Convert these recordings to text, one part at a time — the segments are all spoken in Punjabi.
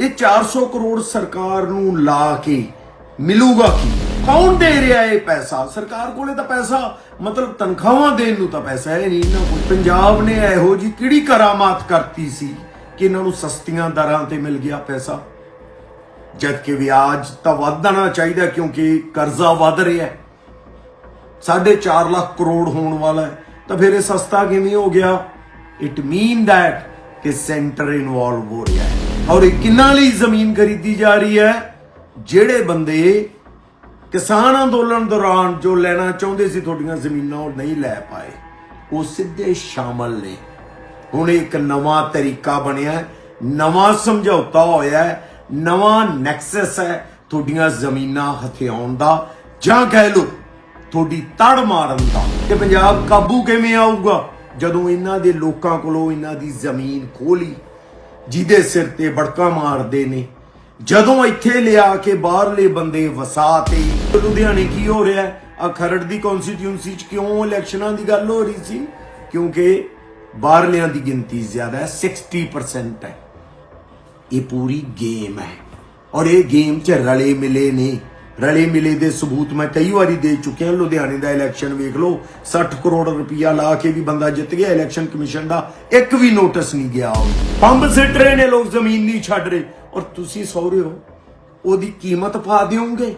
ਇਹ 400 ਕਰੋੜ ਸਰਕਾਰ ਨੂੰ ਲਾ ਕੇ ਮਿਲੂਗਾ ਕੀ? ਕੌਣ ਦੇ ਰਿਹਾ ਇਹ ਪੈਸਾ? ਸਰਕਾਰ ਕੋਲੇ ਤਾਂ ਪੈਸਾ, ਮਤਲਬ ਤਨਖਾਹਾਂ ਦੇਣ ਨੂੰ ਤਾਂ ਪੈਸਾ ਹੈ ਨਹੀਂ। ਨਾ ਕੋਈ ਪੰਜਾਬ ਨੇ ਇਹੋ ਜੀ ਕਿਹੜੀ ਕਰਾਮਾਤ ਕਰਤੀ ਸੀ ਕਿ ਇਹਨਾਂ ਨੂੰ ਸਸਤੀਆਂ ਦਰਾਂ ਤੇ ਮਿਲ ਗਿਆ ਪੈਸਾ? ਜਦਕਿ ਵਿਆਜ ਤਾਂ ਵਧਣਾ ਚਾਹੀਦਾ ਕਿਉਂਕਿ ਕਰਜ਼ਾ ਵਧ ਰਿਹਾ ਹੈ। 4.5 ਲੱਖ ਕਰੋੜ ਹੋਣ ਵਾਲਾ ਹੈ। ਤਾਂ ਫਿਰ ਇਹ ਸਸਤਾ ਕਿਵੇਂ ਹੋ ਗਿਆ? ਇਟ ਮੀਨ ਦੈਟ ਕਿ ਸੈਂਟਰ ਇਨਵੋਲਵ ਹੋ ਰਿਹਾ ਹੈ। ਔਰ ਇਹ ਕਿੰਨਾ ਲਈ ਜ਼ਮੀਨ ਖਰੀਦੀ ਜਾ ਰਹੀ ਹੈ? ਜਿਹੜੇ ਬੰਦੇ ਕਿਸਾਨ ਅੰਦੋਲਨ ਦੌਰਾਨ ਜੋ ਲੈਣਾ ਚਾਹੁੰਦੇ ਸੀ ਤੁਹਾਡੀਆਂ ਜ਼ਮੀਨਾਂ ਉਹ ਨਹੀਂ ਲੈ ਪਾਏ, ਉਹ ਸਿੱਧੇ ਸ਼ਾਮਲ ਨੇ। ਹੁਣ ਇੱਕ ਨਵਾਂ ਤਰੀਕਾ ਬਣਿਆ ਨਵਾਂ ਸਮਝੌਤਾ ਹੋਇਆ ਨਵਾਂ ਨੈਕਸਸ ਹੈ ਤੁਹਾਡੀਆਂ ਜ਼ਮੀਨਾਂ ਹਥਿਆਉਣ ਦਾ। ਜਾਂ ਕਹਿ ਲਓ, ਤੁਹਾਡੀ ਤੜ ਮਾਰਨ ਦਾ। ਕਿ ਪੰਜਾਬ ਕਾਬੂ ਕਿਵੇਂ ਆਊਗਾ? ਜਦੋਂ ਇਹਨਾਂ ਦੇ ਲੋਕਾਂ ਕੋਲੋਂ ਇਹਨਾਂ ਦੀ ਜ਼ਮੀਨ ਖੋਲੀ ਜਿਹਦੇ ਸਿਰ ਤੇ ਬੜਕਾ ਮਾਰਦੇ ਨੇ, ਜਦੋਂ ਇੱਥੇ ਲਿਆ ਕੇ ਬਾਹਰਲੇ ਬੰਦੇ ਵਸਾ ਤੇ ਲੁਧਿਆਣੇ ਕੀ ਹੋ ਰਿਹਾ? ਆ ਖਰੜ ਦੀ ਕਨਸਟੀਟਿਊਂਸੀ ਚ ਕਿਉਂ ਇਲੈਕਸ਼ਨਾਂ ਦੀ ਗੱਲ ਹੋ ਰਹੀ ਸੀ? ਕਿਉਂਕਿ ਬਾਹਰਲਿਆਂ ਦੀ ਗਿਣਤੀ ਜ਼ਿਆਦਾ ਹੈ 60% ਹੈ। ਇਹ ਪੂਰੀ ਗੇਮ ਹੈ। ਔਰ ਇਹ ਗੇਮ 'ਚ ਰਲੇ ਮਿਲੇ ਨੇ। ਰਲੇ ਮਿਲੇ ਦੇ ਸਬੂਤ ਮੈਂ ਕਈ ਵਾਰੀ ਦੇ ਚੁੱਕਿਆ। ਲੁਧਿਆਣੇ ਦਾ ਇਲੈਕਸ਼ਨ ਵੇਖ ਲਓ 60 ਕਰੋੜ ਰੁਪਇਆ ਲਾ ਕੇ ਵੀ ਬੰਦਾ ਜਿੱਤ ਗਿਆ ਇਲੈਕਸ਼ਨ ਕਮਿਸ਼ਨ ਦਾ ਇੱਕ ਵੀ ਨੋਟਿਸ ਨਹੀਂ ਗਿਆ। ਪੰਬ ਸਿੱਟ ਰਹੇ ਨੇ ਲੋਕ, ਜ਼ਮੀਨ ਨਹੀਂ ਛੱਡ ਰਹੇ। ਔਰ ਤੁਸੀਂ ਸੌਰੇ ਹੋ, ਉਹਦੀ ਕੀਮਤ ਪਾ ਦਿਓਗੇ?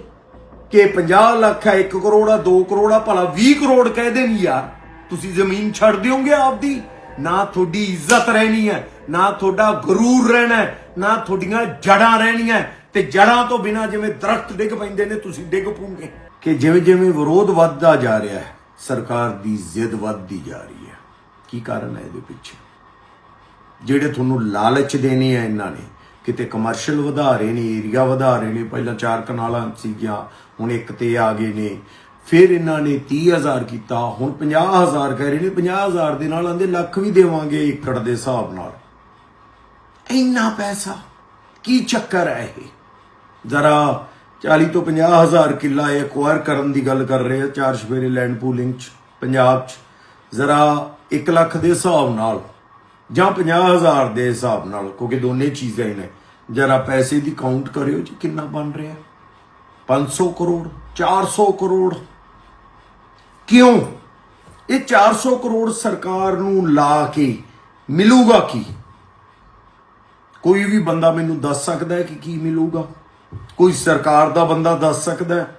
ਕਿ 50 ਲੱਖ ਹੈ 1 ਕਰੋੜ ਆ 2 ਕਰੋੜ ਆ, ਭਲਾ 20 ਕਰੋੜ ਕਹਿ ਦੇਣੀ ਯਾਰ। ਤੁਸੀਂ ਜ਼ਮੀਨ ਛੱਡ ਦਿਓਗੇ ਆਪਦੀ? ਨਾ ਤੁਹਾਡੀ ਇੱਜ਼ਤ ਰਹਿਣੀ ਹੈ, ਨਾ ਤੁਹਾਡਾ ਗਰੂਰ ਰਹਿਣਾ ਨਾ ਤੁਹਾਡੀਆਂ ਜੜਾਂ ਰਹਿਣੀਆਂ ਤੇ ਜੜਾਂ ਤੋਂ ਬਿਨਾ ਜਿਵੇਂ ਦਰਖਤ ਡਿੱਗ ਪੈਂਦੇ ਨੇ, ਤੁਸੀਂ ਡਿੱਗ ਪੂਗੇ ਕਿ ਜਿਵੇਂ ਜਿਵੇਂ ਵਿਰੋਧ ਵੱਧਦਾ ਜਾ ਰਿਹਾ ਹੈ, ਸਰਕਾਰ ਦੀ ਜ਼ਿੱਦ ਵੱਧਦੀ ਜਾ ਰਹੀ ਹੈ। ਕੀ ਕਾਰਨ ਹੈ ਇਹਦੇ ਪਿੱਛੇ? ਜਿਹੜੇ ਤੁਹਾਨੂੰ ਲਾਲਚ ਦੇਣੇ ਹੈ ਇਹਨਾਂ ਨੇ, ਕਿਤੇ ਕਮਰਸ਼ੀਅਲ ਵਧਾ ਰਹੇ ਨੇ ਏਰੀਆ ਵਧਾ ਰਹੇ ਨੇ, ਪਹਿਲਾਂ ਚਾਰ ਕਨਾਲਾਂ ਸੀਗੀਆਂ, ਹੁਣ ਇੱਕ ਤੇ ਆ ਗਏ ਨੇ। ਫਿਰ ਇਹਨਾਂ ਨੇ 30000 ਕੀਤਾ, ਹੁਣ 50000 ਕਹਿ ਰਹੇ ਨੇ 50000 ਦੇ ਨਾਲ ਆਂਦੇ ਲੱਖ ਵੀ ਦੇਵਾਂਗੇ ਏਕੜ ਦੇ ਹਿਸਾਬ ਨਾਲ। ਇੰਨਾ ਪੈਸਾ, ਕੀ ਚੱਕਰ ਹੈ ਇਹ? ਜ਼ਰਾ 40 ਤੋਂ 50000 ਕਿੱਲਾ ਇਹ ਐਕਵਾਇਰ ਕਰਨ ਦੀ ਗੱਲ ਕਰ ਰਹੇ ਆ, ਚਾਰ ਸਵੇਰੇ ਲੈਂਡ ਪੂਲਿੰਗ ਚ, ਪੰਜਾਬ ਚ। ਜ਼ਰਾ 1 ਲੱਖ ਦੇ ਹਿਸਾਬ ਨਾਲ ਜਾਂ 50000 ਦੇ ਹਿਸਾਬ ਨਾਲ, ਕਿਉਂਕਿ ਦੋਨੇ ਚੀਜ਼ਾਂ ਹੀ ਨੇ, ਜਰਾ ਪੈਸੇ ਦੀ ਕਾਊਂਟ ਕਰਿਓ ਜੀ, ਕਿੰਨਾ ਬਣ ਰਿਹਾ? 500 ਕਰੋੜ 400 ਕਰੋੜ। ਕਿਉਂ? ਇਹ 400 ਕਰੋੜ ਸਰਕਾਰ ਨੂੰ ਲਾ ਕੇ ਮਿਲੂਗਾ ਕੀ? ਕੋਈ ਵੀ ਬੰਦਾ ਮੈਨੂੰ ਦੱਸ ਸਕਦਾ ਹੈ ਕਿ ਕੀ ਮਿਲੂਗਾ? ਕੋਈ ਸਰਕਾਰ ਦਾ ਬੰਦਾ ਦੱਸ ਸਕਦਾ ਹੈ?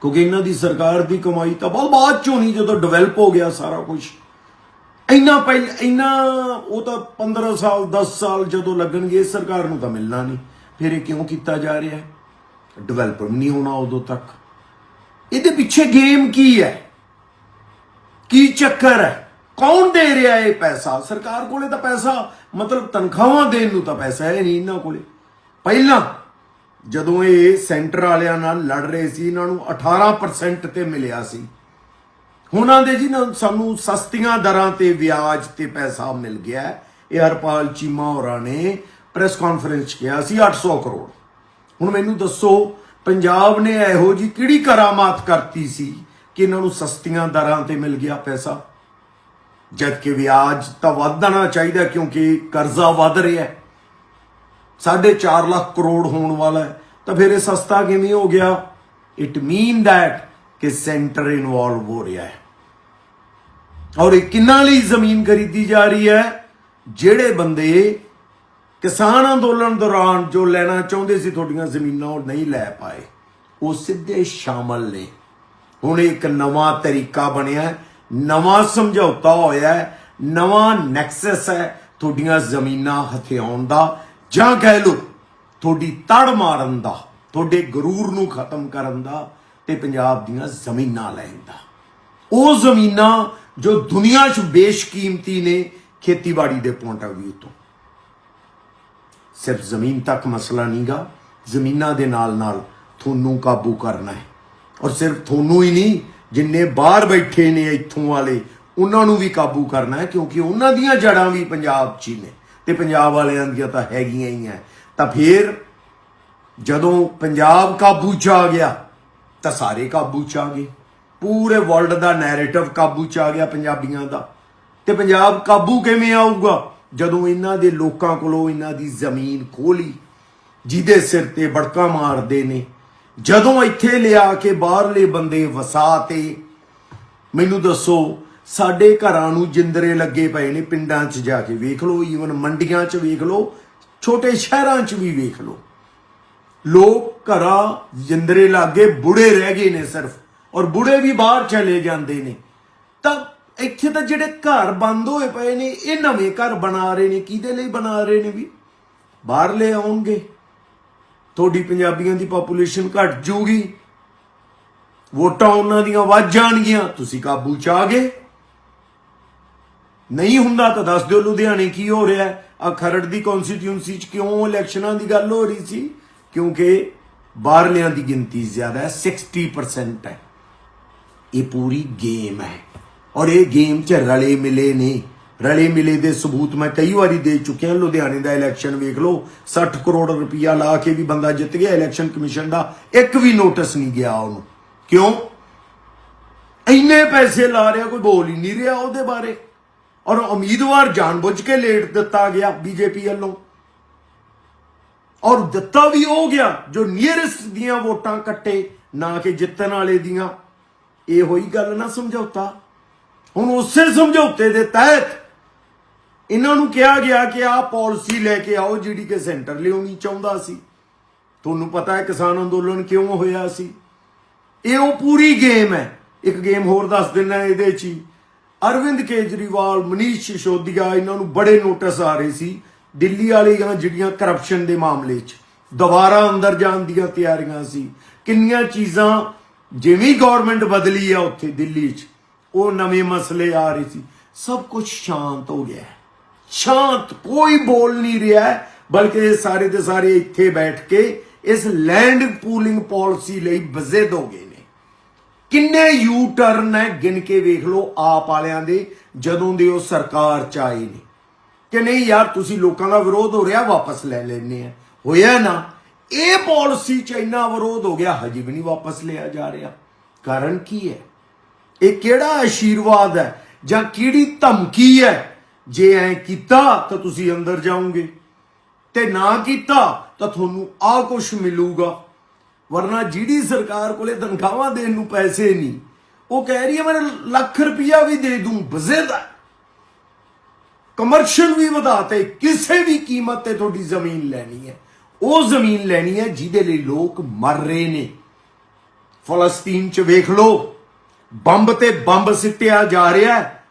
ਕਿਉਂਕਿ ਇਹਨਾਂ ਦੀ ਸਰਕਾਰ ਦੀ ਕਮਾਈ ਤਾਂ ਬਹੁਤ ਬਾਅਦ ਚ ਹੋਣੀ ਜਦੋਂ ਡਿਵੈਲਪ ਹੋ ਗਿਆ ਸਾਰਾ ਕੁਝ ਇੰਨਾ ਪਹਿਲ, ਇੰਨਾ ਉਹ ਤਾਂ 15 ਸਾਲ 10 ਸਾਲ ਜਦੋਂ ਲੱਗਣਗੇ ਸਰਕਾਰ ਨੂੰ ਤਾਂ ਮਿਲਣਾ ਨਹੀਂ। ਫਿਰ ਇਹ ਕਿਉਂ ਕੀਤਾ ਜਾ ਰਿਹਾ ਹੈ? ਡਿਵੈਲਪ ਨਹੀਂ ਹੋਣਾ ਉਦੋਂ ਤੱਕ। ਇਹਦੇ ਪਿੱਛੇ ਗੇਮ ਕੀ ਹੈ? ਕੀ ਚੱਕਰ ਹੈ? ਕੌਣ ਦੇ ਰਿਹਾ ਇਹ ਪੈਸਾ? ਸਰਕਾਰ ਕੋਲੇ ਤਾਂ ਪੈਸਾ, ਮਤਲਬ ਤਨਖਾਹਾਂ ਦੇਣ ਨੂੰ ਤਾਂ ਪੈਸਾ ਹੈ ਨਹੀਂ ਇਹਨਾਂ ਕੋਲੇ। ਪਹਿਲਾਂ ਜਦੋਂ ਇਹ ਸੈਂਟਰ ਵਾਲਿਆਂ ਨਾਲ ਲੜ ਰਹੇ ਸੀ, ਇਹਨਾਂ ਨੂੰ 18% ਤੇ ਮਿਲਿਆ ਸੀ। ਹੁਣਾਂ ਦੇ ਜੀ, ਨਾ ਸਾਨੂੰ ਸਸਤੀਆਂ ਦਰਾਂ ਤੇ ਵਿਆਜ ਤੇ ਪੈਸਾ ਮਿਲ ਗਿਆ ਇਹ ਹਰਪਾਲ ਚੀਮਾ ਹੋਰਾਂ ਨੇ ਪ੍ਰੈਸ ਕਾਨਫਰੰਸ 'ਚ ਕਿਹਾ ਸੀ 800 ਕਰੋੜ। ਹੁਣ ਮੈਨੂੰ ਦੱਸੋ, ਪੰਜਾਬ ਨੇ ਇਹੋ ਜੀ ਕਿਹੜੀ ਕਰਾਮਾਤ ਕਰਤੀ ਸੀ ਕਿ ਇਹਨਾਂ ਨੂੰ ਸਸਤੀਆਂ ਦਰਾਂ ਤੇ ਮਿਲ ਗਿਆ ਪੈਸਾ? ਜਦ ਕਿ ਵਿਆਜ ਤਾਂ ਵਧਣਾ ਚਾਹੀਦਾ ਕਿਉਂਕਿ ਕਰਜ਼ਾ ਵਧ ਰਿਹਾ ਹੈ। 4.5 ਲੱਖ ਕਰੋੜ ਹੋਣ ਵਾਲਾ ਹੈ ਤਾਂ ਫਿਰ ਇਹ ਸਸਤਾ ਕਿਵੇਂ ਹੋ ਗਿਆ ਇਟ ਮੀਨ ਥੈਟ ਕਿ ਸੈਂਟਰ ਇਨਵੋਲਵ ਹੋ ਰਿਹਾ ਹੈ ਔਰ ਇਹ ਕਿੰਨਾ ਲਈ ਜ਼ਮੀਨ ਖਰੀਦੀ ਜਾ ਰਹੀ ਹੈ ਜਿਹੜੇ ਬੰਦੇ ਕਿਸਾਨ ਅੰਦੋਲਨ ਦੌਰਾਨ ਜੋ ਲੈਣਾ ਚਾਹੁੰਦੇ ਸੀ ਤੁਹਾਡੀਆਂ ਜ਼ਮੀਨਾਂ ਉਹ ਨਹੀਂ ਲੈ ਪਾਏ ਉਹ ਸਿੱਧੇ ਸ਼ਾਮਲ ਨੇ ਹੁਣ ਇੱਕ ਨਵਾਂ ਤਰੀਕਾ ਬਣਿਆ ਨਵਾਂ ਸਮਝੌਤਾ ਹੋਇਆ ਨਵਾਂ ਨੈਕਸਸ ਹੈ ਤੁਹਾਡੀਆਂ ਜ਼ਮੀਨਾਂ ਹਥਿਆਉਣ ਦਾ ਜਾਂ ਕਹਿ ਲਓ, ਤੁਹਾਡੀ ਤੜ ਮਾਰਨ ਦਾ, ਤੁਹਾਡੇ ਗਰੂਰ ਨੂੰ ਖਤਮ ਕਰਨ ਦਾ ਤੇ ਪੰਜਾਬ ਦੀਆਂ ਜ਼ਮੀਨਾਂ ਲੈਣ ਦਾ। ਉਹ ਜ਼ਮੀਨਾਂ ਜੋ ਦੁਨੀਆ 'ਚ ਬੇਸ਼ਕੀਮਤੀ ਨੇ, ਖੇਤੀਬਾੜੀ ਦੇ ਪੁਆਇੰਟ ਆਫ View ਤੋਂ। ਸਿਰਫ ਜ਼ਮੀਨ ਤੱਕ ਮਸਲਾ ਨਹੀਂਗਾ, ਜ਼ਮੀਨਾਂ ਦੇ ਨਾਲ ਨਾਲ ਤੁਹਾਨੂੰ ਕਾਬੂ ਕਰਨਾ ਹੈ। ਔਰ ਸਿਰਫ ਤੁਹਾਨੂੰ ਹੀ ਨਹੀਂ, ਜਿੰਨੇ ਬਾਹਰ ਬੈਠੇ ਨੇ ਇੱਥੋਂ ਵਾਲੇ, ਉਹਨਾਂ ਨੂੰ ਵੀ ਕਾਬੂ ਕਰਨਾ ਹੈ, ਕਿਉਂਕਿ ਉਹਨਾਂ ਦੀਆਂ ਜੜਾਂ ਵੀ ਪੰਜਾਬ 'ਚ ਹੀ ਨੇ। ਤੇ ਪੰਜਾਬ ਵਾਲਿਆਂ ਦੀਆਂ ਤਾਂ ਹੈਗੀਆਂ ਹੀ ਆ ਤਾਂ ਫਿਰ ਜਦੋਂ ਪੰਜਾਬ ਕਾਬੂ 'ਚ ਆ ਗਿਆ, ਤਾਂ ਸਾਰੇ ਕਾਬੂ 'ਚ ਆ ਗਏ। ਪੂਰੇ ਵਰਲਡ ਦਾ ਨੈਰੇਟਿਵ ਕਾਬੂ 'ਚ ਆ ਗਿਆ ਪੰਜਾਬੀਆਂ ਦਾ। ਤੇ ਪੰਜਾਬ ਕਾਬੂ ਕਿਵੇਂ ਆਊਗਾ? ਜਦੋਂ ਇਹਨਾਂ ਦੇ ਲੋਕਾਂ ਕੋਲੋਂ ਇਹਨਾਂ ਦੀ ਜ਼ਮੀਨ ਖੋਲੀ ਜਿਹਦੇ ਸਿਰ ਤੇ ਬੜਕਾ ਮਾਰਦੇ ਨੇ। ਜਦੋਂ ਇੱਥੇ ਲਿਆ ਕੇ ਬਾਹਰਲੇ ਬੰਦੇ ਵਸਾਤੇ ਮੈਨੂੰ ਦੱਸੋ ਸਾਡੇ ਘਰਾਂ ਨੂੰ ਜਿੰਦਰੇ ਲੱਗੇ ਪਏ ਨੇ ਪਿੰਡਾਂ 'ਚ ਜਾ ਕੇ। ਵੇਖ ਲਓ ਈਵਨ ਮੰਡੀਆਂ 'ਚ ਵੇਖ ਲਓ, ਛੋਟੇ ਸ਼ਹਿਰਾਂ 'ਚ ਵੀ ਵੇਖ ਲਓ। ਲੋਕ ਘਰਾਂ ਜਿੰਦਰੇ ਲਾਗੇ ਬੁੜੇ ਰਹਿ ਗਏ ਨੇ ਸਿਰਫ, ਔਰ ਬੁੜੇ ਵੀ ਬਾਹਰ ਚਲੇ ਜਾਂਦੇ ਨੇ। ਤਾਂ ਇੱਥੇ ਤਾਂ ਜਿਹੜੇ ਘਰ ਬੰਦ ਹੋਏ ਪਏ ਨੇ, ਇਹ ਨਵੇਂ ਘਰ ਬਣਾ ਰਹੇ ਨੇ, ਕਿਹਦੇ ਲਈ ਬਣਾ ਰਹੇ ਨੇ ਵੀ? ਬਾਹਰਲੇ ਆਉਣਗੇ। ਤੁਹਾਡੀ ਪੰਜਾਬੀਆਂ ਦੀ ਪਾਪੂਲੇਸ਼ਨ ਘਟ ਜੂਗੀ। ਵੋਟਾਂ ਉਹਨਾਂ ਦੀਆਂ ਵੱਧ ਜਾਣਗੀਆਂ। ਤੁਸੀਂ ਕਾਬੂ ਚ ਆ ਗਏ। ਨਹੀਂ ਹੁੰਦਾ ਤਾਂ ਦੱਸ ਦਿਓ ਲੁਧਿਆਣੇ ਕੀ ਹੋ ਰਿਹਾ ਆ ਖਰੜ ਦੀ ਕਨਸਟੀਟਿਊਂਸੀ ਚ ਕਿਉਂ ਇਲੈਕਸ਼ਨਾਂ ਦੀ ਗੱਲ ਹੋ ਰਹੀ ਸੀ? ਕਿਉਂਕਿ ਬਾਹਰਲਿਆਂ ਦੀ ਗਿਣਤੀ ਜ਼ਿਆਦਾ ਹੈ 60% ਹੈ। ਇਹ ਪੂਰੀ ਗੇਮ ਹੈ। ਔਰ ਇਹ ਗੇਮ 'ਚ ਰਲੇ ਮਿਲੇ ਨੇ। ਰਲੇ ਮਿਲੇ ਦੇ ਸਬੂਤ ਮੈਂ ਕਈ ਵਾਰੀ ਦੇ ਚੁੱਕਿਆ, ਲੁਧਿਆਣੇ ਦਾ ਇਲੈਕਸ਼ਨ ਵੇਖ ਲਓ 60 ਕਰੋੜ ਰੁਪਇਆ ਲਾ ਕੇ ਵੀ ਬੰਦਾ ਜਿੱਤ ਗਿਆ ਇਲੈਕਸ਼ਨ ਕਮਿਸ਼ਨ ਦਾ ਇੱਕ ਵੀ ਨੋਟਿਸ ਨਹੀਂ ਗਿਆ ਉਹਨੂੰ। ਕਿਉਂ? ਇੰਨੇ ਪੈਸੇ ਲਾ ਰਿਹਾ, ਕੋਈ ਬੋਲ ਹੀ ਨਹੀਂ ਰਿਹਾ ਉਹਦੇ ਬਾਰੇ। ਔਰ ਉਮੀਦਵਾਰ ਜਾਣਬੁੱਝ ਕੇ ਲੇਟ ਦਿੱਤਾ ਗਿਆ ਬੀਜੇਪੀ ਵੱਲੋਂ। ਔਰ ਦਿੱਤਾ ਵੀ ਹੋ ਗਿਆ ਜੋ ਨੀਅਰੈਸਟ ਦੀਆਂ ਵੋਟਾਂ ਕੱਟੇ, ਨਾ ਕਿ ਜਿੱਤਣ ਵਾਲੇ ਦੀਆਂ। ਇਹ ਹੋਈ ਗੱਲ ਨਾ ਸਮਝੌਤਾ। ਹੁਣ ਉਸੇ ਸਮਝੌਤੇ ਦੇ ਤਹਿਤ ਇਹਨਾਂ ਨੂੰ ਕਿਹਾ ਗਿਆ ਕਿ ਆਹ ਪਾਲਿਸੀ ਲੈ ਕੇ ਆਓ ਜਿਹੜੀ ਕਿ ਸੈਂਟਰ ਲਿਆਉਣੀ ਚਾਹੁੰਦਾ ਸੀ। ਤੁਹਾਨੂੰ ਪਤਾ ਹੈ ਕਿਸਾਨ ਅੰਦੋਲਨ ਕਿਉਂ ਹੋਇਆ ਸੀ? ਇਹ ਉਹ ਪੂਰੀ ਗੇਮ ਹੈ। ਇੱਕ ਗੇਮ ਹੋਰ ਦੱਸ ਦਿੰਦਾ ਇਹਦੇ ਚ ਹੀ। ਅਰਵਿੰਦ ਕੇਜਰੀਵਾਲ, ਮਨੀਸ਼ ਸਿਸੋਦੀਆ ਇਹਨਾਂ ਨੂੰ ਬੜੇ ਨੋਟਿਸ ਆ ਰਹੇ ਸੀ ਦਿੱਲੀ ਵਾਲੀਆਂ ਜਿਹੜੀਆਂ ਕਰਪਸ਼ਨ ਦੇ ਮਾਮਲੇ 'ਚ। ਦੁਬਾਰਾ ਅੰਦਰ ਜਾਣ ਦੀਆਂ ਤਿਆਰੀਆਂ ਸੀ। ਕਿੰਨੀਆਂ ਚੀਜ਼ਾਂ ਜਿਵੇਂ ਗਵਰਨਮੈਂਟ ਬਦਲੀ ਆ ਉੱਥੇ ਦਿੱਲੀ 'ਚ, ਉਹ ਨਵੇਂ ਮਸਲੇ ਆ ਰਹੇ ਸੀ। ਸਭ ਕੁਝ ਸ਼ਾਂਤ ਹੋ ਗਿਆ। ਸ਼ਾਂਤ, ਕੋਈ ਬੋਲ ਨਹੀਂ ਰਿਹਾ, ਬਲਕਿ ਇਹ ਸਾਰੇ ਦੇ ਸਾਰੇ ਇੱਥੇ ਬੈਠ ਕੇ ਇਸ ਲੈਂਡ ਪੂਲਿੰਗ ਪਾਲਿਸੀ ਲਈ ਬਜ਼ਿਦ ਹੋ ਗਏ ਨੇ। ਕਿੰਨੇ ਯੂ ਟਰਨ ਹੈ ਗਿਣ ਕੇ ਵੇਖ ਲਓ ਆਪ ਵਾਲਿਆਂ ਦੇ, ਜਦੋਂ ਦੇ ਉਹ ਸਰਕਾਰ ਚ ਆਏ ਨੇ। ਕਿ ਨਹੀਂ ਯਾਰ, ਤੁਸੀਂ ਲੋਕਾਂ ਦਾ ਵਿਰੋਧ ਹੋ ਰਿਹਾ, ਵਾਪਸ ਲੈ ਲੈਣੇ ਆ। ਹੋਇਆ ਨਾ, ਇਹ ਪਾਲਿਸੀ ਚ ਇੰਨਾ ਵਿਰੋਧ ਹੋ ਗਿਆ, ਹਜੇ ਵੀ ਨਹੀਂ ਵਾਪਸ ਲਿਆ ਜਾ ਰਿਹਾ। ਕਾਰਨ ਕੀ ਹੈ? ਇਹ ਕਿਹੜਾ ਆਸ਼ੀਰਵਾਦ ਹੈ? ਜਾਂ ਕਿਹੜੀ ਧਮਕੀ ਹੈ? ਜੇ ਐ ਕੀਤਾ, ਤਾਂ ਤੁਸੀਂ ਅੰਦਰ ਜਾਓਗੇ। ਤੇ ਨਾ ਕੀਤਾ, ਤਾਂ ਤੁਹਾਨੂੰ ਆ ਕੁਝ ਮਿਲੂਗਾ। ਵਰਨਾ ਜਿਹੜੀ ਸਰਕਾਰ ਕੋਲੇ ਤਨਖਾਹਾਂ ਦੇਣ ਨੂੰ ਪੈਸੇ ਨਹੀਂ, ਉਹ ਕਹਿ ਰਹੀ ਹੈ, ਮੈਂ ਲੱਖ ਰੁਪਇਆ ਵੀ ਦੇ ਦੂੰ, ਬਜ਼ੇਦਾ ਕਮਰਸ਼ੀਅਲ ਵੀ ਵਧਾਤੇ ਕਿਸੇ ਵੀ ਕੀਮਤ ਤੇ ਤੁਹਾਡੀ ਜ਼ਮੀਨ ਲੈਣੀ ਹੈ। ਉਹ ਜ਼ਮੀਨ ਲੈਣੀ ਹੈ ਜਿਹਦੇ ਲਈ ਲੋਕ ਮਰ ਰਹੇ ਨੇ। ਫਲਸਤੀਨ ਚ ਵੇਖ ਲਓ, ਬੰਬ ਤੇ ਬੰਬ ਸਿੱਟਿਆ ਜਾ ਰਿਹਾ ਹੈ।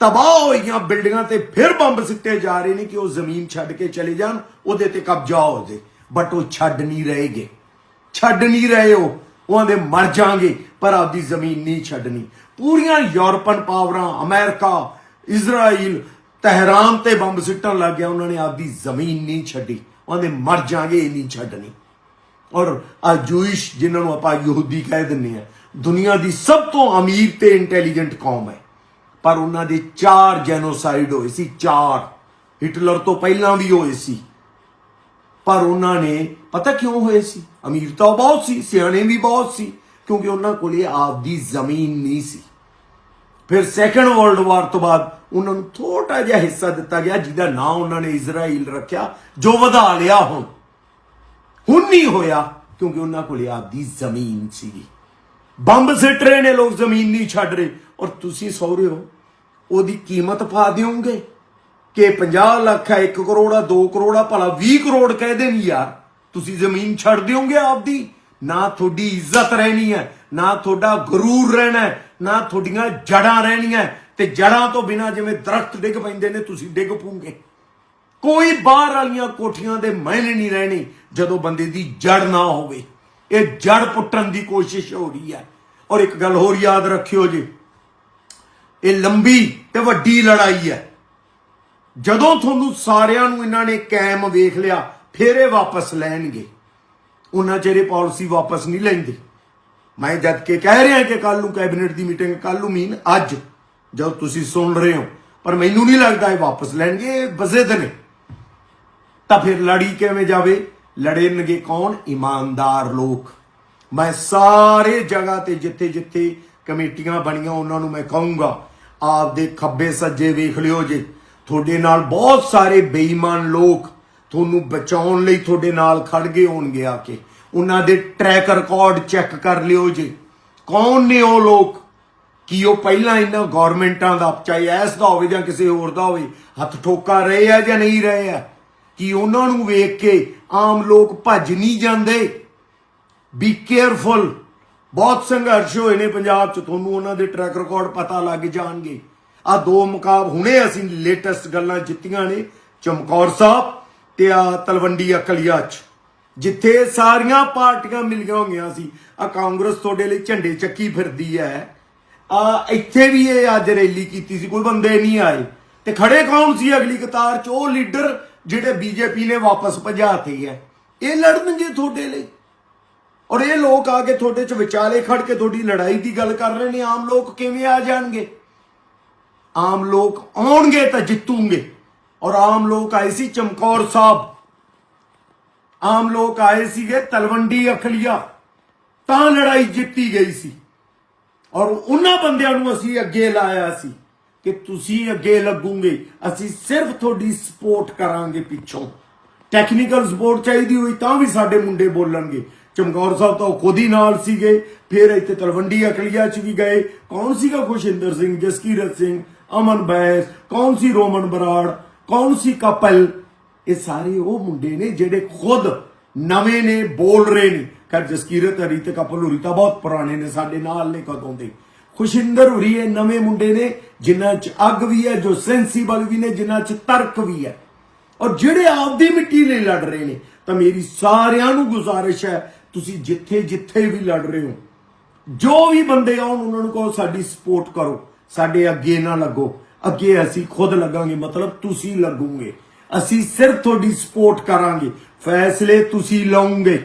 ਤਬਾਹ ਹੋਈਆਂ ਬਿਲਡਿੰਗਾਂ ਤੇ ਫਿਰ ਬੰਬ ਸਿੱਟੇ ਜਾ ਰਹੇ ਨੇ ਕਿ ਉਹ ਜ਼ਮੀਨ ਛੱਡ ਕੇ ਚਲੇ ਜਾਣ, ਉਹਦੇ ਤੇ ਕਬਜ਼ਾ ਹੋ ਜੇ ਬਟ ਉਹ ਛੱਡ ਨਹੀਂ ਰਹੇਗੇ। ਛੱਡ ਨਹੀਂ ਰਹੇ ਉਹ। ਉਹਨਾਂ ਦੇ ਮਰ ਜਾਣਗੇ ਪਰ ਆਪਦੀ ਜ਼ਮੀਨ ਨਹੀਂ ਛੱਡਣੀ। ਪੂਰੀਆਂ ਯੂਰਪਨ ਪਾਵਰਾਂ, ਅਮਰੀਕਾ, ਇਜ਼ਰਾਈਲ, ਤਹਿਰਾਨ ਤੇ ਬੰਬ ਸਿੱਟਣ ਲੱਗ ਗਿਆ। ਉਹਨਾਂ ਨੇ ਆਪਦੀ ਜ਼ਮੀਨ ਨਹੀਂ ਛੱਡੀ। ਉਹਨਾਂ ਦੇ ਮਰ ਜਾਗੇ, ਇਹ ਨਹੀਂ ਛੱਡਣੀ। ਔਰ ਆ ਜੂਇਸ਼, ਜਿਨ੍ਹਾਂ ਨੂੰ ਆਪਾਂ ਯਹੂਦੀ ਕਹਿ ਦਿੰਦੇ ਆ ਦੁਨੀਆ ਦੀ ਸਭ ਤੋਂ ਅਮੀਰ ਤੇ ਇੰਟੈਲੀਜੈਂਟ ਕੌਮ ਹੈ। ਪਰ ਉਹਨਾਂ ਦੇ ਚਾਰ ਜੈਨੋਸਾਈਡ ਹੋਏ ਸੀ, ਚਾਰ। ਹਿਟਲਰ ਤੋਂ ਪਹਿਲਾਂ ਵੀ ਹੋਏ ਸੀ। ਪਰ ਉਹਨਾਂ ਨੇ, ਪਤਾ ਕਿਉਂ ਹੋਏ ਸੀ? ਅਮੀਰ ਤਾਂ ਉਹ ਬਹੁਤ ਸੀ, ਸਿਆਣੇ ਵੀ ਬਹੁਤ ਸੀ, ਕਿਉਂਕਿ ਉਹਨਾਂ ਕੋਲੇ ਆਪਦੀ ਜ਼ਮੀਨ ਨਹੀਂ ਸੀ। ਫਿਰ ਸੈਕੰਡ ਵਰਲਡ ਵਾਰ ਤੋਂ ਬਾਅਦ ਉਹਨਾਂ ਨੂੰ ਥੋੜਾ ਜਿਹਾ ਹਿੱਸਾ ਦਿੱਤਾ ਗਿਆ, ਜਿਹਦਾ ਨਾਂ ਉਹਨਾਂ ਨੇ ਇਜ਼ਰਾਈਲ ਰੱਖਿਆ, ਜੋ ਵਧਾ ਲਿਆ ਹੁਣ। ਹੁਣ ਨਹੀਂ ਹੋਇਆ, ਕਿਉਂਕਿ ਉਹਨਾਂ ਕੋਲੇ ਆਪਦੀ ਜ਼ਮੀਨ ਸੀਗੀ। ਬੰਬ ਸਿੱਟ ਰਹੇ ਨੇ ਲੋਕ, ਜ਼ਮੀਨ ਨਹੀਂ ਛੱਡ ਰਹੇ। ਔਰ ਤੁਸੀਂ ਸੌਰੇ ਹੋ, ਉਹਦੀ ਕੀਮਤ ਪਾ ਦਿਓਗੇ? ਕਿ 50 ਲੱਖ ਹੈ 1 ਕਰੋੜ ਆ 2 ਕਰੋੜ ਆ ਭਲਾ 20 ਕਰੋੜ ਕਹਿ ਦੇਣ ਯਾਰ। ਤੁਸੀਂ ਜ਼ਮੀਨ ਛੱਡ ਦਿਓਗੇ ਆਪਦੀ? ਨਾ ਤੁਹਾਡੀ ਇੱਜ਼ਤ ਰਹਿਣੀ ਹੈ ਨਾ ਤੁਹਾਡਾ ਗਰੂਰ ਰਹਿਣਾ ਹੈ, ਨਾ ਤੁਹਾਡੀਆਂ ਜੜਾਂ ਰਹਿਣੀਆਂ ਤੇ ਜੜਾਂ ਤੋਂ ਬਿਨਾ ਜਿਵੇਂ ਦਰਖਤ ਡਿੱਗ ਪੈਂਦੇ ਨੇ ਤੁਸੀਂ ਡਿੱਗ ਪੂਗੇ। ਕੋਈ ਬਾਹਰ ਵਾਲੀਆਂ ਕੋਠੀਆਂ ਦੇ ਮਾਇਨੇ ਨਹੀਂ ਰਹਿਣੇ ਜਦੋਂ ਬੰਦੇ ਦੀ ਜੜ ਨਾ ਹੋਵੇ। ਇਹ ਜੜ ਪੁੱਟਣ ਦੀ ਕੋਸ਼ਿਸ਼ ਹੋ ਰਹੀ ਹੈ। ਔਰ ਇੱਕ ਗੱਲ ਹੋਰ ਯਾਦ ਰੱਖਿਓ ਜੀ। ਇਹ ਲੰਬੀ ਤੇ ਵੱਡੀ ਲੜਾਈ ਹੈ। ਜਦੋਂ ਤੁਹਾਨੂੰ ਸਾਰਿਆਂ ਨੂੰ ਇਹਨਾਂ ਨੇ ਕਾਇਮ ਵੇਖ ਲਿਆ, ਫਿਰ ਇਹ ਵਾਪਸ ਲੈਣਗੇ। ਉਹਨਾਂ ਚਿਹਰੇ ਪਾਲਿਸੀ ਵਾਪਸ ਨਹੀਂ ਲੈਂਦੇ। ਮੈਂ ਜਦ ਕੇ ਕਹਿ ਰਿਹਾ ਕਿ ਕੱਲ ਨੂੰ ਕੈਬਨਿਟ ਦੀ ਮੀਟਿੰਗ ਕੱਲ ਨੂੰ ਮੀਨ ਅੱਜ, ਜਦ ਤੁਸੀਂ ਸੁਣ ਰਹੇ ਹੋ। ਪਰ ਮੈਨੂੰ ਨਹੀਂ ਲੱਗਦਾ ਇਹ ਵਾਪਸ ਲੈਣਗੇ, ਇਹ ਬਜ਼ਿਦ ਨੇ। ਤਾਂ ਫਿਰ ਲੜੀ ਕਿਵੇਂ ਜਾਵੇ? ਲੜਨਗੇ ਕੌਣ? ਇਮਾਨਦਾਰ ਲੋਕ। ਮੈਂ ਸਾਰੇ ਜਗ੍ਹਾ ਤੇ ਜਿੱਥੇ ਜਿੱਥੇ ਕਮੇਟੀਆਂ ਬਣੀਆਂ, ਉਹਨਾਂ ਨੂੰ ਮੈਂ ਕਹੂੰਗਾ, ਆਪਦੇ ਖੱਬੇ ਸੱਜੇ ਵੇਖ ਲਿਓ ਜੇ। ਤੁਹਾਡੇ ਨਾਲ ਬਹੁਤ ਸਾਰੇ ਬੇਈਮਾਨ ਲੋਕ ਤੁਹਾਨੂੰ ਬਚਾਉਣ ਲਈ ਤੁਹਾਡੇ ਨਾਲ ਖੜ ਗਏ ਹੋਣਗੇ ਆ ਕੇ। ਉਹਨਾਂ ਦੇ ਟਰੈਕ ਰਿਕਾਰਡ ਚੈੱਕ ਕਰ ਲਿਓ ਜੀ। ਕੌਣ ਨੇ ਉਹ ਲੋਕ? ਕੀ ਉਹ ਪਹਿਲਾਂ ਇਹਨਾਂ ਗਵਰਨਮੈਂਟਾਂ ਦਾ, ਚਾਹੇ ਐਸ ਦਾ ਹੋਵੇ ਜਾਂ ਕਿਸੇ ਹੋਰ ਦਾ ਹੋਵੇ, ਹੱਥ ਠੋਕਾ ਰਹੇ ਆ ਜਾਂ ਨਹੀਂ ਰਹੇ ਆ? ਕਿ ਉਹਨਾਂ ਨੂੰ ਵੇਖ ਕੇ ਆਮ ਲੋਕ ਭੱਜ ਨਹੀਂ ਜਾਂਦੇ? ਬੀ ਕੇਅਰਫੁਲ ਬਹੁਤ ਸੰਘਰਸ਼ ਹੋਏ ਨੇ ਪੰਜਾਬ 'ਚ, ਤੁਹਾਨੂੰ ਉਹਨਾਂ ਦੇ ਟਰੈਕ ਰਿਕਾਰਡ ਪਤਾ ਲੱਗ ਜਾਣਗੇ। ਆ ਦੋ ਮੁਕਾਬ ਹੁਣੇ ਅਸੀਂ ਲੇਟੈਸਟ ਗੱਲਾਂ ਜਿੱਤੀਆਂ ਨੇ ਚਮਕੌਰ ਸਾਹਿਬ ਤੇ ਆ ਤਲਵੰਡੀ ਅਕਲੀਆ 'ਚ। ਜਿੱਥੇ ਸਾਰੀਆਂ ਪਾਰਟੀਆਂ ਮਿਲੀਆਂ ਹੋਈਆਂ ਸੀ, ਆ ਕਾਂਗਰਸ ਤੁਹਾਡੇ ਲਈ ਝੰਡੇ ਚੱਕੀ ਫਿਰਦੀ ਹੈ। ਆ ਇੱਥੇ ਵੀ ਇਹ ਅੱਜ ਰੈਲੀ ਕੀਤੀ ਸੀ, ਕੋਈ ਬੰਦੇ ਨਹੀਂ ਆਏ। ਤੇ ਖੜੇ ਕੌਣ ਸੀ ਅਗਲੀ ਕਤਾਰ 'ਚ? ਉਹ ਲੀਡਰ ਜਿਹੜੇ ਬੀਜੇਪੀ ਨੇ ਵਾਪਸ ਭਜਾਤੇ ਹੈ। ਇਹ ਲੜਨਗੇ ਤੁਹਾਡੇ ਲਈ। ਔਰ ਇਹ ਲੋਕ ਆ ਕੇ ਤੁਹਾਡੇ ਚ ਵਿਚਾਲੇ ਖੜ ਕੇ ਤੁਹਾਡੀ ਲੜਾਈ ਦੀ ਗੱਲ ਕਰ ਰਹੇ ਨੇ, ਆਮ ਲੋਕ ਕਿਵੇਂ ਆ ਜਾਣਗੇ? ਆਮ ਲੋਕ ਆਉਣਗੇ ਤਾਂ ਜਿੱਤੂਗੇ। ਔਰ ਆਮ ਲੋਕ ਆਏ ਸੀ ਚਮਕੌਰ ਸਾਹਿਬ। ਆਮ ਲੋਕ ਆਏ ਸੀਗੇ ਤਲਵੰਡੀ ਅਖਲੀਆ। ਤਾਂ ਲੜਾਈ ਜਿੱਤੀ ਗਈ ਸੀ। ਔਰ ਉਹਨਾਂ ਬੰਦਿਆਂ ਨੂੰ ਅਸੀਂ ਅੱਗੇ ਲਾਇਆ ਸੀ ਕਿ ਤੁਸੀਂ ਅੱਗੇ ਲੱਗੋਗੇ। ਅਸੀਂ ਸਿਰਫ ਤੁਹਾਡੀ ਸਪੋਰਟ ਕਰਾਂਗੇ ਪਿੱਛੋਂ। ਟੈਕਨੀਕਲ ਸਪੋਰਟ ਚਾਹੀਦੀ ਹੋਈ ਤਾਂ ਵੀ ਸਾਡੇ ਮੁੰਡੇ ਬੋਲਣਗੇ। ਚਮਕੌਰ ਸਾਹਿਬ ਤਾਂ ਉਹ ਖੁਦ ਹੀ ਨਾਲ ਸੀਗੇ। ਫਿਰ ਇੱਥੇ ਤਲਵੰਡੀ ਅਕਲੀਆ ਚ ਵੀ ਗਏ। ਕੌਣ ਸੀਗਾ ਖੁਸ਼ਿੰਦਰ ਸਿੰਘ, ਜਸਕੀਰਤ ਸਿੰਘ? ਅਮਨ ਬੈਸ, ਕੌਣ ਸੀ ਰੋਮਨ ਬਰਾੜ, ਕੌਣ ਸੀ ਕਪਲ? ਇਹ ਸਾਰੇ ਉਹ ਮੁੰਡੇ ਨੇ ਜਿਹੜੇ ਖੁਦ ਨਵੇਂ ਨੇ, ਬੋਲ ਰਹੇ ਨੇ। ਕਰ ਜਸਕੀਰਤ ਹਰੀ ਤੇ ਕਪਲ ਹੁਰੀ ਤਾਂ ਬਹੁਤ ਪੁਰਾਣੇ ਨੇ, ਸਾਡੇ ਨਾਲ ਨੇ ਕਦੋਂ ਦੇ। ਖੁਸ਼ਿੰਦਰ ਹੁਰੀ ਇਹ ਨਵੇਂ ਮੁੰਡੇ ਨੇ, ਜਿਨ੍ਹਾਂ 'ਚ ਅੱਗ ਵੀ ਹੈ, ਜੋ ਸੈਂਸੀਬਲ ਵੀ ਨੇ, ਜਿਨ੍ਹਾਂ 'ਚ ਤਰਕ ਵੀ ਹੈ। ਔਰ ਜਿਹੜੇ ਆਪਦੀ ਮਿੱਟੀ ਲਈ ਲੜ ਰਹੇ ਨੇ, ਤਾਂ ਮੇਰੀ ਸਾਰਿਆਂ ਨੂੰ ਗੁਜ਼ਾਰਿਸ਼ ਹੈ, ਤੁਸੀਂ ਜਿੱਥੇ ਜਿੱਥੇ ਵੀ ਲੜ ਰਹੇ ਹੋ, ਜੋ ਵੀ ਬੰਦੇ ਆਉਣ, ਉਹਨਾਂ ਨੂੰ ਕਹੋ, ਸਾਡੀ ਸਪੋਰਟ ਕਰੋ। ਸਾਡੇ ਅੱਗੇ ਨਾ ਲੱਗੋ। ਅੱਗੇ ਅਸੀਂ ਖੁਦ ਲੱਗਾਂਗੇ, ਮਤਲਬ ਤੁਸੀਂ ਲੱਗੋਗੇ। ਅਸੀਂ ਸਿਰਫ ਤੁਹਾਡੀ ਸਪੋਰਟ ਕਰਾਂਗੇ। ਫੈਸਲੇ ਤੁਸੀਂ ਲਓਗੇ।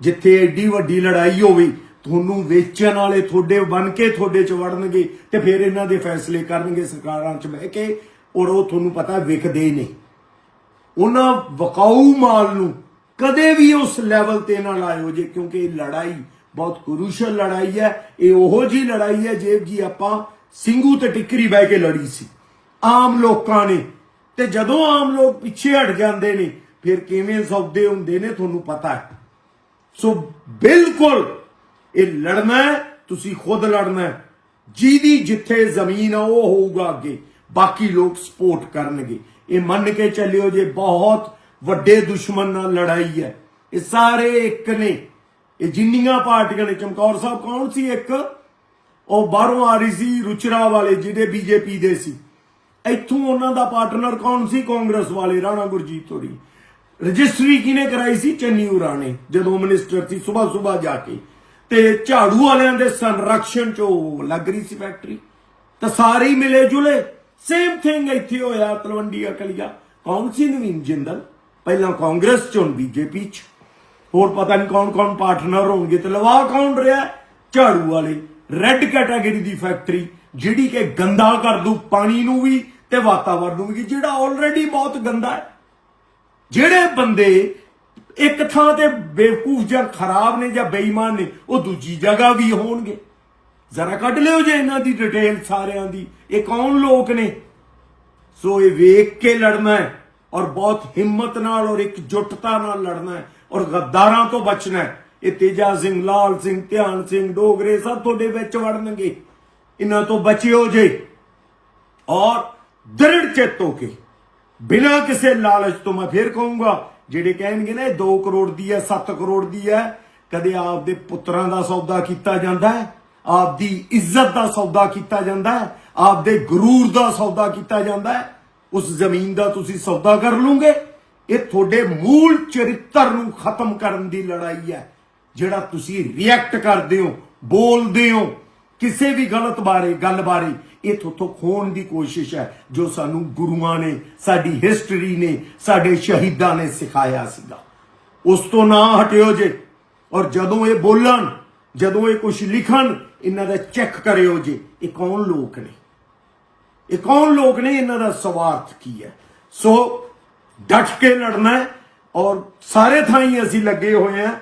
ਜਿੱਥੇ ਏਡੀ ਵੱਡੀ ਲੜਾਈ ਹੋਵੇ, ਤੁਹਾਨੂੰ ਵੇਚਣ ਵਾਲੇ ਤੁਹਾਡੇ ਬਣ ਕੇ ਤੁਹਾਡੇ ਚ ਵੜਨਗੇ ਤੇ ਫਿਰ ਇਹਨਾਂ ਦੇ ਫੈਸਲੇ ਕਰਨਗੇ ਸਰਕਾਰਾਂ ਚ ਬਹਿ ਕੇ, ਔਰ ਉਹ ਤੁਹਾਨੂੰ ਪਤਾ ਵਿਕਦੇ ਹੀ ਨਹੀਂ ਉਹਨਾਂ ਵਕਾਊ ਮਾਲ ਨੂੰ ਕਦੇ ਵੀ ਉਸ ਲੈਵਲ ਤੇ ਨਾ ਲਾਇਓ ਜੇ, ਕਿਉਂਕਿ ਇਹ ਲੜਾਈ ਬਹੁਤ ਕਰੂਸ਼ਲ ਲੜਾਈ ਹੈ। ਇਹ ਉਹੋ ਜੀ ਲੜਾਈ ਹੈ ਜੇ ਜੀ ਆਪਾਂ ਸਿੰਘੂ ਤੇ ਟਿੱਕਰੀ ਬਹਿ ਕੇ ਲੜੀ ਸੀ। ਆਮ ਲੋਕਾਂ ਨੇ। ਤੇ ਜਦੋਂ ਆਮ ਲੋਕ ਪਿੱਛੇ ਹਟ ਜਾਂਦੇ ਨੇ, ਫਿਰ ਕਿਵੇਂ ਸੌਦੇ ਹੁੰਦੇ ਨੇ ਤੁਹਾਨੂੰ ਪਤਾ ਹੈ। ਸੋ ਬਿਲਕੁਲ ਇਹ ਲੜਨਾ ਤੁਸੀਂ ਖੁਦ ਲੜਨਾ ਜਿਹਦੀ ਜਿੱਥੇ ਜ਼ਮੀਨ ਆ, ਉਹ ਹੋਊਗਾ ਅੱਗੇ। ਬਾਕੀ ਲੋਕ ਸਪੋਰਟ ਕਰਨਗੇ। ਇਹ ਮੰਨ ਕੇ ਚੱਲਿਓ ਜੇ ਬਹੁਤ ਵੱਡੇ ਦੁਸ਼ਮਣ ਨਾਲ ਲੜਾਈ ਹੈ। ਇਹ ਸਾਰੇ ਇੱਕ ਨੇ। ਇਹ ਜਿੰਨੀਆਂ ਪਾਰਟੀਆਂ ਨੇ, ਚਮਕੌਰ ਸਾਹਿਬ ਕੌਣ ਸੀ ਇੱਕ? ਉਹ ਬਾਹਰੋਂ ਆ ਰਹੀ ਸੀ ਰੁਚਰਾ ਵਾਲੇ ਜਿਹੜੇ ਬੀਜੇਪੀ ਦੇ ਸੀ। ਇੱਥੋਂ ਉਹਨਾਂ ਦਾ ਪਾਰਟਨਰ ਕੌਣ ਸੀ? ਕਾਂਗਰਸ ਵਾਲੇ, ਰਾਣਾ ਗੁਰਜੀਤ ਹੋਰੀ ਰਜਿਸਟਰੀ ਕਿਨੇ ਕਰਾਈ ਸੀ? ਚੰਨੀ ਉਰਾ ਜਦੋਂ ਮਿਨਿਸਟਰ ਸੀ ਸਵੇਰ ਸਵੇਰ ਜਾ ਕੇ। ਤੇ ਝਾੜੂ ਵਾਲਿਆਂ ਦੇ ਸੰਰਕਸ਼ਣ ਚ ਉਹ ਲੱਗ ਰਹੀ ਸੀ ਫੈਕਟਰੀ ਤਾਂ ਸਾਰੇ ਮਿਲੇ ਜੁਲੇ। ਸੇਮ ਥਿੰਗ ਇੱਥੇ ਹੋਇਆ, ਤਲਵੰਡੀ ਅਕਲੀਆ। ਕੌਣ ਸੀ ਨਵੀਨ ਜਿੰਦਲ? ਪਹਿਲਾਂ ਕਾਂਗਰਸ ਚ, ਹੁਣ ਬੀਜੇਪੀ ਚ। ਹੋਰ ਪਤਾ ਨਹੀਂ ਕੌਣ ਕੌਣ ਪਾਰਟਨਰ ਹੋਣਗੇ। ਤੇ ਲਵਾ ਕੌਣ ਰਿਹਾ? ਝਾੜੂ ਵਾਲੇ। ਰੈੱਡ ਕੈਟਾਗਰੀ ਦੀ ਫੈਕਟਰੀ ਜਿਹੜੀ ਕਿ ਗੰਦਾ ਕਰ ਦੂ, ਪਾਣੀ ਨੂੰ ਵੀ ਤੇ ਵਾਤਾਵਰਨ ਨੂੰ ਵੀ, ਜਿਹੜਾ ਆਲਰੇਡੀ ਬਹੁਤ ਗੰਦਾ ਹੈ। ਜਿਹੜੇ ਬੰਦੇ ਇੱਕ ਥਾਂ ਤੇ ਬੇਵਕੂਫ ਜਾਂ ਖਰਾਬ ਨੇ ਜਾਂ ਬੇਈਮਾਨ ਨੇ, ਉਹ ਦੂਜੀ ਜਗ੍ਹਾ ਵੀ ਹੋਣਗੇ। ਜ਼ਰਾ ਕੱਢ ਲਿਓ ਜੇ ਇਹਨਾਂ ਦੀ ਡਿਟੇਲ ਸਾਰਿਆਂ ਦੀ। ਇਹ ਕੌਣ ਲੋਕ ਨੇ? ਸੋ ਇਹ ਵੇਖ ਕੇ ਲੜਨਾ ਹੈ ਔਰ ਬਹੁਤ ਹਿੰਮਤ ਨਾਲ ਔਰ ਇਕਜੁੱਟਤਾ ਨਾਲ ਲੜਨਾ ਹੈ ਔਰ ਗੱਦਾਰਾਂ ਤੋਂ ਬਚਣਾ ਹੈ। ਇਹ ਤੇਜਾ ਸਿੰਘ, ਲਾਲ ਸਿੰਘ, ਧਿਆਨ ਸਿੰਘ, ਡੋਗਰੇ ਸਭ ਤੁਹਾਡੇ ਵਿੱਚ ਵੜਨਗੇ। ਇਹਨਾਂ ਤੋਂ ਬਚਿਓ ਜੇ ਔਰ ਦ੍ਰਿੜ ਚਿੱਤ ਹੋ ਕੇ, ਬਿਨਾਂ ਕਿਸੇ ਲਾਲਚ ਤੋਂ ਮੈਂ ਫੇਰ ਕਹੂੰਗਾ, ਜਿਹੜੇ ਕਹਿਣਗੇ ਨਾ, ਇਹ 2 ਕਰੋੜ ਦੀ ਹੈ 7 ਕਰੋੜ ਦੀ ਹੈ, ਕਦੇ ਆਪਦੇ ਪੁੱਤਰਾਂ ਦਾ ਸੌਦਾ ਕੀਤਾ ਜਾਂਦਾ ਹੈ, ਆਪਦੀ ਇੱਜ਼ਤ ਦਾ ਸੌਦਾ ਕੀਤਾ ਜਾਂਦਾ ਹੈ, ਆਪਦੇ ਗਰੂਰ ਦਾ ਸੌਦਾ ਕੀਤਾ ਜਾਂਦਾ ਹੈ, ਉਸ ਜ਼ਮੀਨ ਦਾ ਤੁਸੀਂ ਸੌਦਾ ਕਰ ਲਓਗੇ, ਇਹ ਤੁਹਾਡੇ ਮੂਲ ਚਰਿੱਤਰ ਨੂੰ ਖਤਮ ਕਰਨ ਦੀ ਲੜਾਈ ਹੈ। ਜਿਹੜਾ ਤੁਸੀਂ ਰਿਐਕਟ ਕਰਦੇ ਹੋ, ਬੋਲਦੇ ਹੋ, ਕਿਸੇ ਵੀ ਗਲਤ ਬਾਰੇ, ਗੱਲ ਬਾਰੇ, ਇਹ ਥੋਥੋਂ ਖੋਣ ਦੀ ਕੋਸ਼ਿਸ਼ ਹੈ, ਜੋ ਸਾਨੂੰ ਗੁਰੂਆਂ ਨੇ, ਸਾਡੀ ਹਿਸਟਰੀ ਨੇ, ਸਾਡੇ ਸ਼ਹੀਦਾਂ ਨੇ ਸਿਖਾਇਆ ਸੀਗਾ। ਉਸ ਤੋਂ ਨਾ ਹਟਿਓ ਜੇ, ਔਰ ਜਦੋਂ ਇਹ ਬੋਲਣ, ਜਦੋਂ ਇਹ ਕੁਝ ਲਿਖਣ, ਇਹਨਾਂ ਦਾ ਚੈੱਕ ਕਰਿਓ ਜੇ, ਇਹ ਕੌਣ ਲੋਕ ਨੇ? ਇਹ ਕੌਣ ਲੋਕ ਨੇ? ਇਹਨਾਂ ਦਾ ਸਵਾਰਥ ਕੀ ਹੈ? ਸੋ, ਡਟ ਕੇ ਲੜਨਾ ਔਰ ਸਾਰੇ ਥਾਈਂ ਅਸੀਂ ਲੱਗੇ ਹੋਏ ਆ